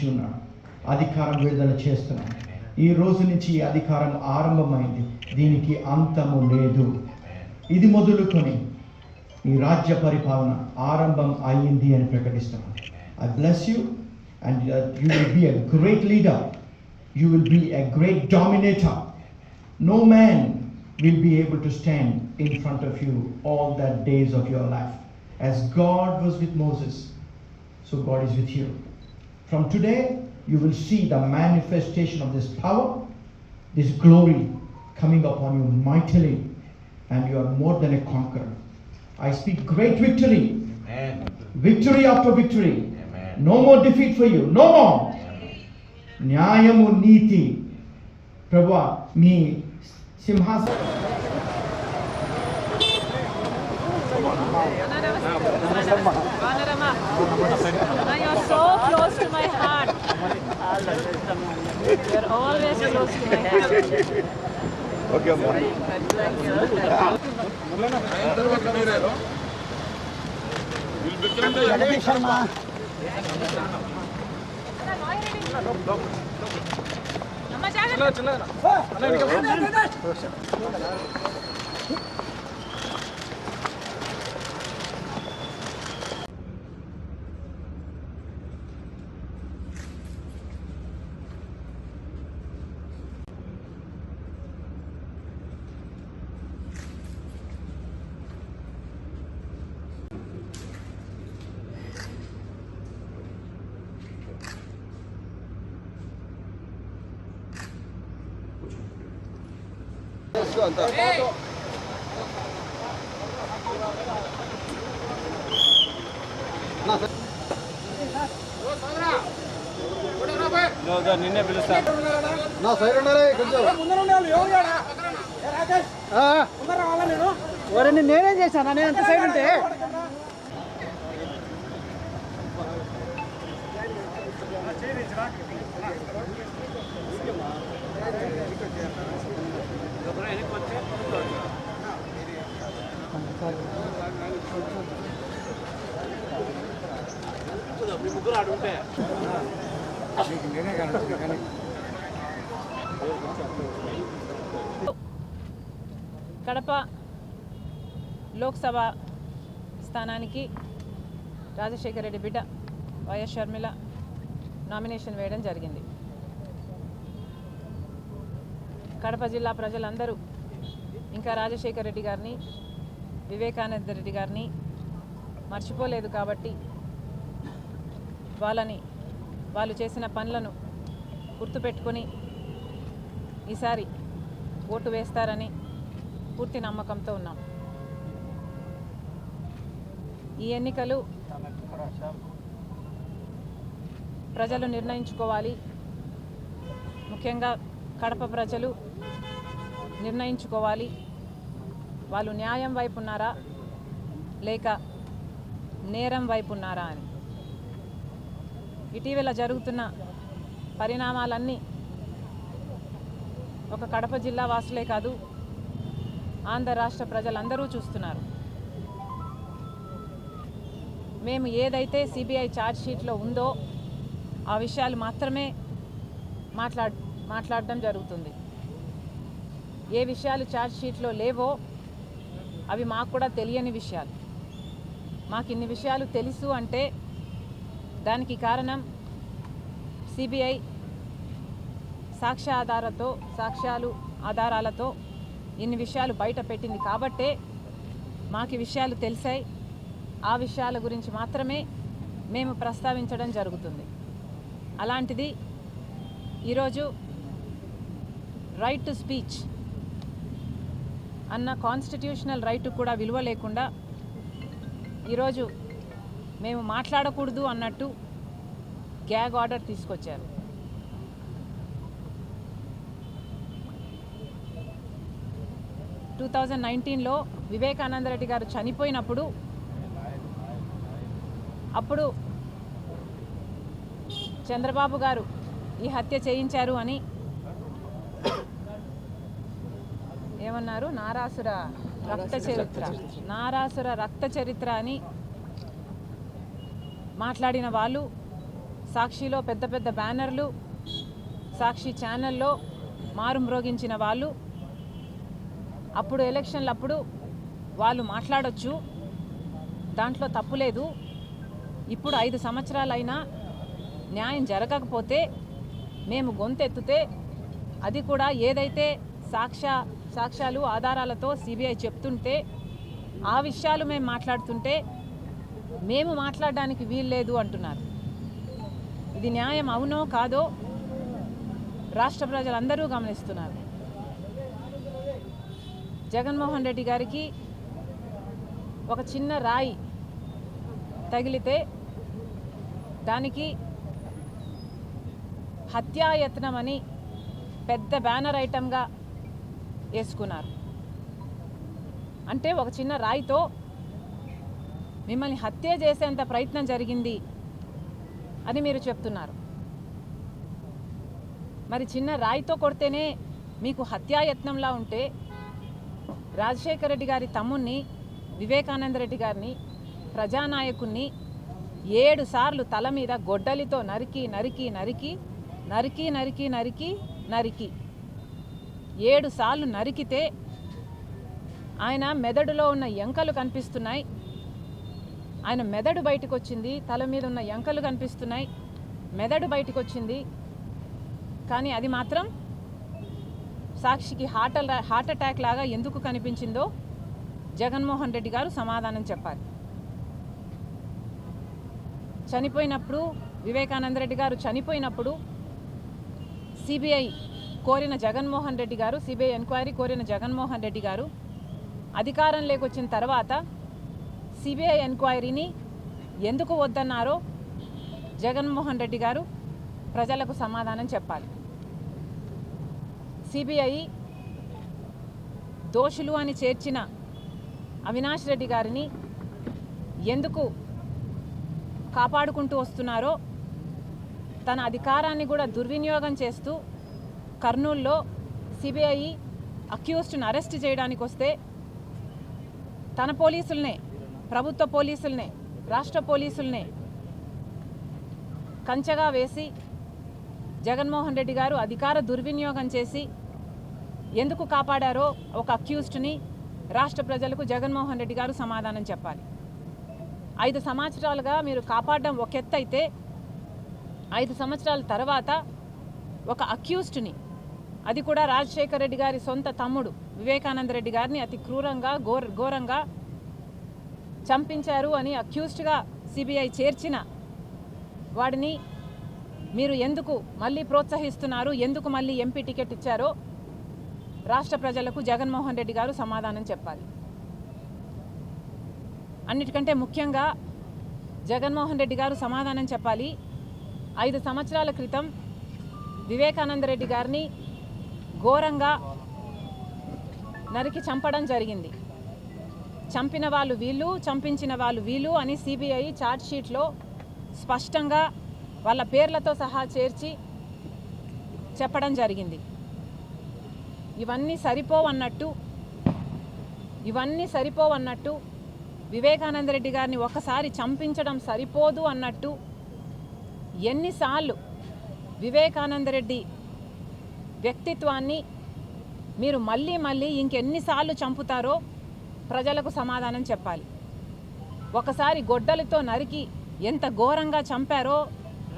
ఇచ్చి ఉన్నాడు అధికారం విడుదల చేస్తున్నాం ఈ రోజు నుంచి ఈ అధికారం ఆరంభమైంది దీనికి అంతము లేదు ఇది మొదలుకొని ఈ రాజ్య పరిపాలన ఆరంభం అయ్యింది అని ప్రకటిస్తున్నాను I bless you and you will be a great leader you will be a great dominator no man will be able to stand in front of you all the days of your life. As God was with Moses, so God is with you. From today, you will see the manifestation of this power, this glory coming upon you mightily, and you are more than a conqueror. I speak great victory, Amen. victory after victory. Amen. No more defeat for you, no more. న్యాయము నీతి ప్రభు మీ సింహాస Panorama. Now you're so close to my heart. You're always close to my heart. అమ్మ జాగ్రత్త. నా side ఉండాలి కొంచెం నేనేం? చేశాను? నేను ఎంత సైడ్ ఉంటే? కడప లోక్సభ స్థానానికి రాజశేఖర రెడ్డి బిడ్డ వైఎస్ షర్మిల నామినేషన్ వేయడం జరిగింది. కడప జిల్లా ప్రజలందరూ ఇంకా రాజశేఖర రెడ్డి గారిని వివేకానంద రెడ్డి గారిని మర్చిపోలేదు కాబట్టి వాళ్ళని వాళ్ళు చేసిన పనులను గుర్తుపెట్టుకొని ఈసారి ఓటు వేస్తారని పూర్తి నమ్మకంతో ఉన్నాం. ఈ ఎన్నికలు ప్రజలు నిర్ణయించుకోవాలి. ముఖ్యంగా కడప ప్రజలు నిర్ణయించుకోవాలి. వాళ్ళు న్యాయం వైపు ఉన్నారా? లేక నేరం వైపు ఉన్నారా అని. ఇటీవల జరుగుతున్న పరిణామాలన్నీ ఒక కడప జిల్లా వాసులే కాదు ఆంధ్ర రాష్ట్ర ప్రజలందరూ చూస్తున్నారు. మేము ఏదైతే సిబిఐ ఛార్జ్షీట్లో ఉందో ఆ విషయాలు మాత్రమే మాట్లాడ్ మాట్లాడడం జరుగుతుంది. ఏ విషయాలు ఛార్జ్షీట్లో లేవో అవి మాకు కూడా తెలియని విషయాలు. మాకు ఇన్ని విషయాలు తెలుసు అంటే దానికి కారణం సిబిఐ సాక్ష్యాధారతో సాక్ష్యాలు ఆధారాలతో ఇన్ని విషయాలు బయట పెట్టింది. కాబట్టే మాకు విషయాలు తెలిసాయి. ఆ విషయాల గురించి మాత్రమే మేము ప్రస్తావించడం జరుగుతుంది. అలాంటిది ఈరోజు రైట్ టు స్పీచ్ అన్న కాన్స్టిట్యూషనల్ రైట్ కూడా విలువ లేకుండా ఈరోజు మేము మాట్లాడకూడదు అన్నట్టు గ్యాగ్ ఆర్డర్ తీసుకొచ్చారు. టూ థౌజండ్ నైన్టీన్లో వివేకానంద రెడ్డి గారు చనిపోయినప్పుడు అప్పుడు చంద్రబాబు గారు ఈ హత్య చేయించారు అని ఏమన్నారు? నారాసుర రక్త చరిత్ర. నారాసుర రక్త చరిత్ర అని మాట్లాడిన వాళ్ళు సాక్షిలో పెద్ద పెద్ద బ్యానర్లు సాక్షి ఛానల్లో మారుమ్రోగించిన వాళ్ళు అప్పుడు ఎలక్షన్లు అప్పుడు వాళ్ళు మాట్లాడొచ్చు. దాంట్లో తప్పు లేదు. ఇప్పుడు ఐదు సంవత్సరాలైనా న్యాయం జరగకపోతే మేము గొంతెత్తితే అది కూడా ఏదైతే సాక్ష్య సాక్ష్యాలు ఆధారాలతో సిబిఐ చెప్తుంటే ఆ విషయాలు మేము మాట్లాడుతుంటే మేము మాట్లాడడానికి వీల్లేదు అంటున్నారు. ఇది న్యాయం అవునో కాదో రాష్ట్ర ప్రజలందరూ గమనిస్తున్నారు. జగన్మోహన్ రెడ్డి గారికి ఒక చిన్న రాయి తగిలితే దానికి హత్యాయత్నం అని పెద్ద బ్యానర్ ఐటమ్గా వేసుకున్నారు. అంటే ఒక చిన్న రాయితో మిమ్మల్ని హత్య చేసేంత ప్రయత్నం జరిగింది అని మీరు చెప్తున్నారు. మరి చిన్న రాయితో కొడితేనే మీకు హత్యాయత్నంలా ఉంటే రాజశేఖర రెడ్డి గారి తమ్ముణ్ణి వివేకానంద రెడ్డి గారిని ప్రజానాయకుణ్ణి ఏడు సార్లు తల మీద గొడ్డలితో నరికి నరికి నరికి నరికి నరికి నరికి నరికి ఏడు సార్లు నరికితే ఆయన మెదడులో ఉన్న ఎంకలు కనిపిస్తున్నాయి. ఆయన మెదడు బయటకు వచ్చింది తల మీద ఉన్న ఎంకలు కనిపిస్తున్నాయి. మెదడు బయటకు వచ్చింది కానీ అది మాత్రం సాక్షికి హార్ట్ హార్ట్ అటాక్ లాగా ఎందుకు కనిపించిందో జగన్మోహన్ రెడ్డి గారు సమాధానం చెప్పాలి. చనిపోయినప్పుడు వివేకానంద రెడ్డి గారు చనిపోయినప్పుడు సిబిఐ కోరిన జగన్మోహన్ రెడ్డి గారు సిబిఐ ఎంక్వైరీ కోరిన జగన్మోహన్ రెడ్డి గారు అధికారం లేకొచ్చిన తర్వాత సిబిఐ ఎంక్వైరీని ఎందుకు వద్దన్నారో జగన్మోహన్ రెడ్డి గారు ప్రజలకు సమాధానం చెప్పాలి. సిబిఐ దోషులు అని చేర్చిన అవినాష్ రెడ్డి గారిని ఎందుకు కాపాడుకుంటూ వస్తున్నారో తన అధికారాన్ని కూడా దుర్వినియోగం చేస్తూ కర్నూల్లో సిబిఐ అక్యూస్డ్ను అరెస్ట్ చేయడానికి వస్తే తన పోలీసులనే ప్రభుత్వ పోలీసులనే రాష్ట్ర పోలీసులనే కంచగా వేసి జగన్మోహన్ రెడ్డి గారు అధికార దుర్వినియోగం చేసి ఎందుకు కాపాడారో ఒక అక్యూస్డ్ని రాష్ట్ర ప్రజలకు జగన్మోహన్ రెడ్డి గారు సమాధానం చెప్పాలి. ఐదు సంవత్సరాలుగా మీరు కాపాడడం ఒక ఎత్తు అయితే ఐదు సంవత్సరాల తర్వాత ఒక అక్యూస్డ్ని అది కూడా రాజశేఖర రెడ్డి గారి సొంత తమ్ముడు వివేకానంద రెడ్డి గారిని అతి క్రూరంగా ఘోర ఘోరంగా చంపించారు అని అక్యూస్డ్గా సిబిఐ చేర్చిన వాడిని మీరు ఎందుకు మళ్ళీ ప్రోత్సహిస్తున్నారు? ఎందుకు మళ్ళీ ఎంపీ టికెట్ ఇచ్చారో రాష్ట్ర ప్రజలకు జగన్మోహన్ రెడ్డి గారు సమాధానం చెప్పాలి. అన్నిటికంటే ముఖ్యంగా జగన్మోహన్ రెడ్డి గారు సమాధానం చెప్పాలి. ఐదు సంవత్సరాల క్రితం వివేకానంద రెడ్డి గారిని ఘోరంగా నరికి చంపడం జరిగింది. చంపిన వాళ్ళు వీళ్ళు చంపించిన వాళ్ళు వీళ్ళు అని సిబిఐ ఛార్జ్ షీట్లో స్పష్టంగా వాళ్ళ పేర్లతో సహా చేర్చి చెప్పడం జరిగింది. ఇవన్నీ సరిపోవన్నట్టు ఇవన్నీ సరిపోవన్నట్టు వివేకానంద రెడ్డి గారిని ఒకసారి చంపించడం సరిపోదు అన్నట్టు ఎన్నిసార్లు వివేకానంద రెడ్డి వ్యక్తిత్వాన్ని మీరు మళ్ళీ మళ్ళీ ఇంకెన్నిసార్లు చంపుతారో ప్రజలకు సమాధానం చెప్పాలి. ఒకసారి గొడ్డలితో నరికి ఎంత ఘోరంగా చంపారో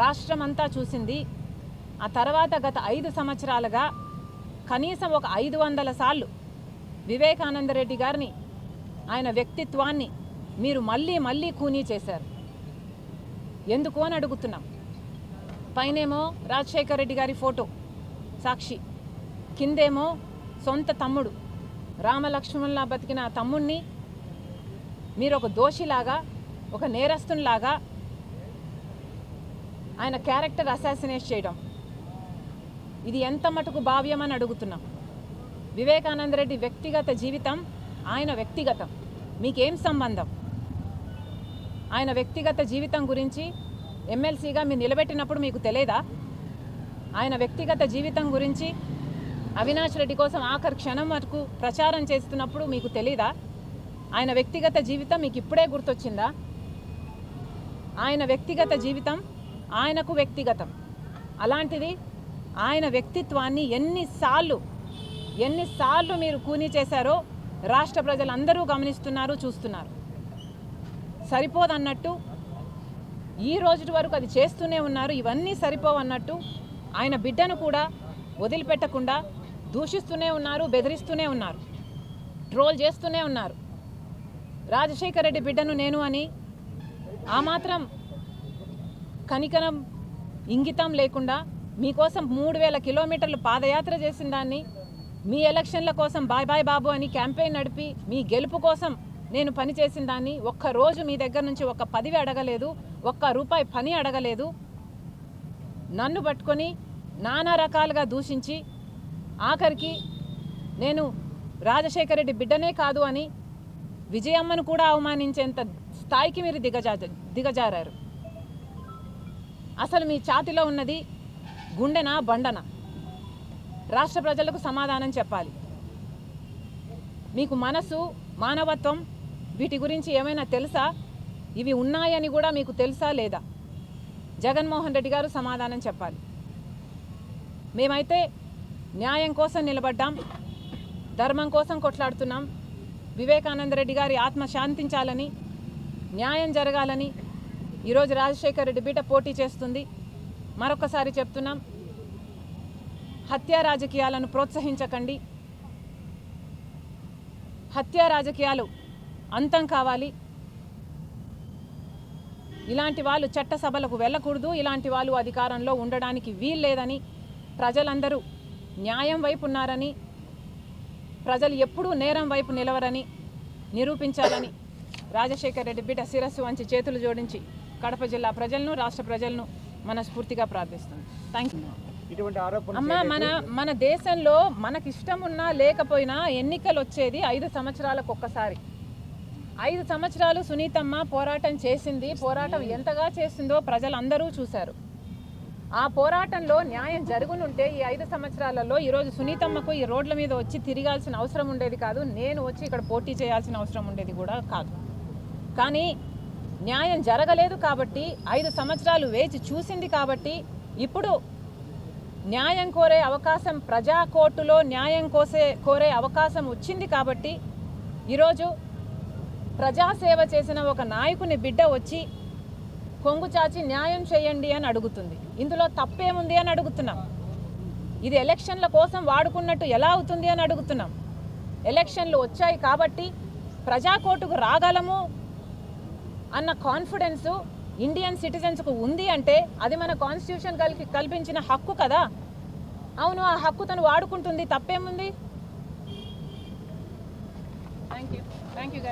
రాష్ట్రమంతా చూసింది. ఆ తర్వాత గత ఐదు సంవత్సరాలుగా కనీసం ఒక ఐదు వందల సార్లు వివేకానంద రెడ్డి గారిని ఆయన వ్యక్తిత్వాన్ని మీరు మళ్ళీ మళ్ళీ కూనీ చేశారు. ఎందుకు అని అడుగుతున్నాం. పైనేమో రాజశేఖర రెడ్డి గారి ఫోటో సాక్షి. కిందేమో సొంత తమ్ముడు రామలక్ష్మణ్లా బతికిన తమ్ముణ్ణి మీరు ఒక దోషిలాగా ఒక నేరస్తునిలాగా ఆయన క్యారెక్టర్ అసాసినేట్ చేయడం. ఇది ఎంత మటుకు భావ్యమని అడుగుతున్నాం. వివేకానంద రెడ్డి వ్యక్తిగత జీవితం ఆయన వ్యక్తిగతం. మీకేం సంబంధం? ఆయన వ్యక్తిగత జీవితం గురించి ఎమ్మెల్సీగా మీరు నిలబెట్టినప్పుడు మీకు తెలియదా ఆయన వ్యక్తిగత జీవితం గురించి అవినాష్ రెడ్డి కోసం ఆఖరి క్షణం వరకు ప్రచారం చేస్తున్నప్పుడు మీకు తెలీదా? ఆయన వ్యక్తిగత జీవితం మీకు ఇప్పుడే గుర్తొచ్చిందా? ఆయన వ్యక్తిగత జీవితం ఆయనకు వ్యక్తిగతం. అలాంటిది ఆయన వ్యక్తిత్వాన్ని ఎన్నిసార్లు ఎన్నిసార్లు మీరు కూనీ చేశారో రాష్ట్ర ప్రజలందరూ గమనిస్తున్నారు చూస్తున్నారు. సరిపోదన్నట్టు ఈ రోజు వరకు అది చేస్తూనే ఉన్నారు ఇవన్నీ సరిపోవన్నట్టు ఆయన బిడ్డను కూడా వదిలిపెట్టకుండా దూషిస్తూనే ఉన్నారు బెదిరిస్తూనే ఉన్నారు ట్రోల్ చేస్తూనే ఉన్నారు. రాజశేఖర రెడ్డి బిడ్డను నేను అని ఆ మాత్రం కనికరం ఇంగితం లేకుండా మీకోసం మూడు వేల కిలోమీటర్లు పాదయాత్ర చేసిన దాన్ని మీ ఎలక్షన్ల కోసం బాయ్ బాయ్ బాబు అని క్యాంపెయిన్ నడిపి మీ గెలుపు కోసం నేను పని చేసిన దాన్ని ఒక్క రోజు మీ దగ్గర నుంచి ఒక్క పదివి అడగలేదు ఒక్క రూపాయి పని అడగలేదు. నన్ను పట్టుకొని నానా రకాలుగా దూషించి ఆఖరికి నేను రాజశేఖర రెడ్డి బిడ్డనే కాదు అని విజయమ్మను కూడా అవమానించేంత స్థాయికి మీరు దిగజా దిగజారారు. అసలు మీ ఛాతిలో ఉన్నది గుండెనా బండనా? రాష్ట్ర ప్రజలకు సమాధానం చెప్పాలి. మీకు మనసు మానవత్వం వీటి గురించి ఏమైనా తెలుసా? ఇవి ఉన్నాయని కూడా మీకు తెలుసా లేదా? జగన్మోహన్ రెడ్డి గారు సమాధానం చెప్పాలి. మేమైతే న్యాయం కోసం నిలబడ్డాం ధర్మం కోసం కొట్లాడుతున్నాం వివేకానంద రెడ్డి గారి ఆత్మ శాంతించాలని న్యాయం జరగాలని ఈరోజు రాజశేఖర్ రెడ్డి బిడ్డ పోటీ చేస్తుంది. మరొకసారి చెప్తున్నాం హత్యా రాజకీయాలను ప్రోత్సహించకండి. హత్యా రాజకీయాలు అంతం కావాలి. ఇలాంటి వాళ్ళు చట్టసభలకు వెళ్ళకూడదు ఇలాంటి వాళ్ళు అధికారంలో ఉండడానికి వీల్లేదని ప్రజలందరూ న్యాయం వైపు ఉన్నారని ప్రజలు ఎప్పుడూ నేరం వైపు నిలవరని నిరూపించాలని రాజశేఖర్ రెడ్డి బిడ్డ శిరస్సు వంచి చేతులు జోడించి కడప జిల్లా ప్రజలను రాష్ట్ర ప్రజలను మనస్ఫూర్తిగా ప్రార్థిస్తుంది థ్యాంక్ యూ అమ్మ మన మన దేశంలో మనకి ఇష్టం ఉన్నా లేకపోయినా ఎన్నికలు వచ్చేది ఐదు సంవత్సరాలకు ఒక్కసారి. ఐదు సంవత్సరాలు సునీతమ్మ పోరాటం చేసింది పోరాటం ఎంతగా చేసిందో ప్రజలందరూ చూశారు. ఆ పోరాటంలో న్యాయం జరుగునుంటే ఈ ఐదు సంవత్సరాలలో ఈరోజు సునీతమ్మకు ఈ రోడ్ల మీద వచ్చి తిరగాల్సిన అవసరం ఉండేది కాదు. నేను వచ్చి ఇక్కడ పోటీ చేయాల్సిన అవసరం ఉండేది కూడా కాదు. కానీ న్యాయం జరగలేదు కాబట్టి ఐదు సంవత్సరాలు వేచి చూసింది కాబట్టి ఇప్పుడు న్యాయం కోరే అవకాశం ప్రజా కోర్టులో న్యాయం కోసే కోరే అవకాశం వచ్చింది కాబట్టి ఈరోజు ప్రజాసేవ చేసిన ఒక నాయకుని బిడ్డ వచ్చి కొంగు చాచి న్యాయం చేయండి అని అడుగుతుంది. ఇందులో తప్పేముంది అని అడుగుతున్నాం. ఇది ఎలక్షన్ల కోసం వాడుకున్నట్టు ఎలా అవుతుంది అని అడుగుతున్నాం. ఎలక్షన్లు వచ్చాయి కాబట్టి ప్రజా కోర్టుకు రాగలము అన్న కాన్ఫిడెన్సు ఇండియన్ సిటిజన్స్కు ఉంది అంటే అది మన కాన్స్టిట్యూషన్ కలిపి కల్పించిన హక్కు కదా. అవును ఆ హక్కు తను వాడుకుంటుంది. తప్పేముంది? Thank you thank you